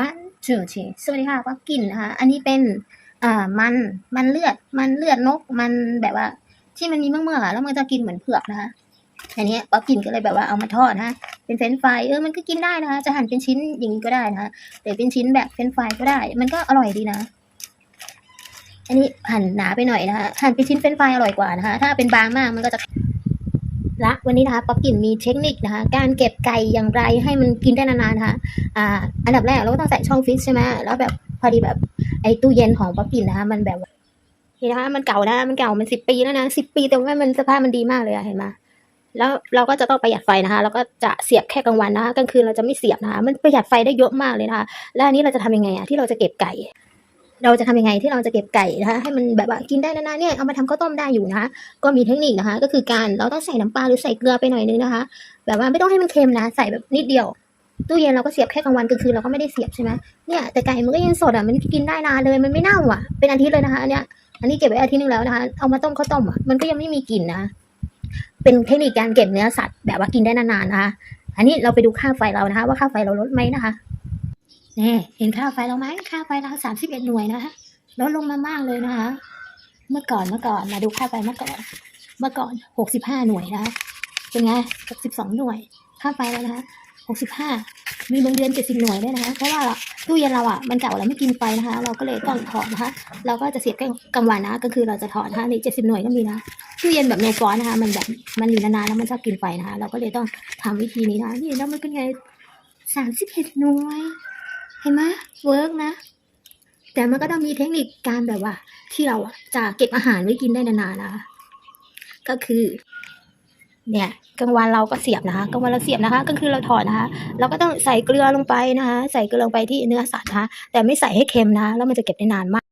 one two three สวัสดีค่ะป๊อกกินนะคะ อันนี้เป็นอ่ามัน มันเลือด มันเลือดนก มันแบบว่า ที่มันมีเมื่อกๆอะแล้วมันจะกินเหมือนเผือกนะคะ อันนี้ป๊อกกินก็เลยแบบว่าเอามาทอดนะคะเป็นเฟรนช์ฟราย เออ มันก็กินได้นะคะ จะหั่นเป็นชิ้นอย่างนี้ก็ได้นะคะหรือเป็นชิ้นแบบเฟรนช์ฟรายก็ได้ มันก็อร่อยดีนะ อันนี้หั่นหนาไปหน่อยนะคะ หั่นเป็นชิ้นเฟรนช์ฟรายอร่อยกว่านะคะ ถ้าเป็นบางมากมันก็จะ ละวันนี้นะคะป๊อกกินมีเทคนิคนะคะ การเก็บไก่อย่างไรให้มันกินได้นานๆนะคะอ่าอันดับแรกเราก็ต้องใส่ช่องฟรีซใช่ไหมแล้วแบบพอดีแบบไอ้ตู้เย็นของป๊อกกินนะคะ มันแบบนี่นะคะมันเก่านะมันเก่ามันสิบปีแล้วนะสิบปีแต่ว่ามันสภาพมันดีมากเลยเห็นไหมแล้วเราก็จะต้องประหยัดไฟนะคะแล้วก็จะเสียบแค่กลางวันนะคะกลางคืนเราจะไม่เสียบนะคะมันประหยัดไฟได้เยอะมากเลยนะคะ แล้วอันนี้เราจะทำยังไงอะที่เราจะเก็บไก่ เราจะทำยังไงที่เราจะเก็บไก่นะคะให้มันแบบว่ากินได้นานๆเนี่ยเอามาทำข้าวต้มได้อยู่นะคะก็มีเทคนิคนะคะ ก็คือการเราต้องใส่น้ำปลาหรือใส่เกลือไปหน่อยนึงนะคะ แบบว่าไม่ต้องให้มันเค็มนะใส่แบบนิดเดียวตู้เย็นเราก็เสียบแค่กลางวันกลางคืนเราก็ไม่ได้เสียบใช่ไหมเนี่ยแต่ไก่มันก็ยังสดอะมันกินได้นานเลยมันไม่เน่าอะ เป็นอาทิตย์เลยนะคะอันเนี้ยอันนี้เก็บไว้อาทิตย์นึงแล้วนะคะเอามาต้มข้าวต้มอะมันก็ยังไม่มีกลิ่นนะ เป็นเทคนิคการเก็บเนื้อสัตว์แบบว่ากินได้นานๆนะคะอันนี้เราไปดูค่าไฟเรานะคะ ว่าค่าไฟเราลดไหมนะคะ นี่เห็นค่าไฟเราไหมค่าไฟเราสามสิบเอ็ดหน่วยนะคะลดลงมามากเลยนะคะ เมื่อก่อนเมื่อก่อนมาดูค่าไฟเมื่อก่อน เมื่อก่อนหกสิบห้าหน่วยนะคะเป็นไงหกสิบสองหน่วย ค่าไฟแล้วนะคะหกสิบห้ามีบางเดือนเจ็ดสิบหน่วยด้วยนะคะเพราะว่าตู้เย็นเราอะมันเก่าแล้วไม่กินไฟนะคะ เราก็เลยต้องถอดนะคะ เราก็จะเสียบกลางวันนะก็คือเราจะถอดนะคะในเจ็ดสิบหน่วยก็มีนะตู้เย็นแบบโนฟอนนะคะ มันแบบมันอยู่นานๆแล้วมันชอบกินไฟนะคะ เราก็เลยต้องทำวิธีนี้นะคะนี่แล้วมันเป็นไงสามสิบเอ็ดหน่วย เห็นไหมเวิร์กนะ แต่มันก็ต้องมีเทคนิคการแบบว่า ที่เราจะเก็บอาหารไว้กินได้นานๆนะคะก็คือ เนี่ยกลางวันเราก็เสียบนะคะกลางวันเราเสียบนะคะ ก็คือเราถอดนะคะ เราก็ต้องใส่เกลือลงไปนะคะ ใส่เกลือลงไปที่เนื้อสัตว์นะคะแต่ไม่ใส่ให้เค็มนะ แล้วมันจะเก็บได้นานมาก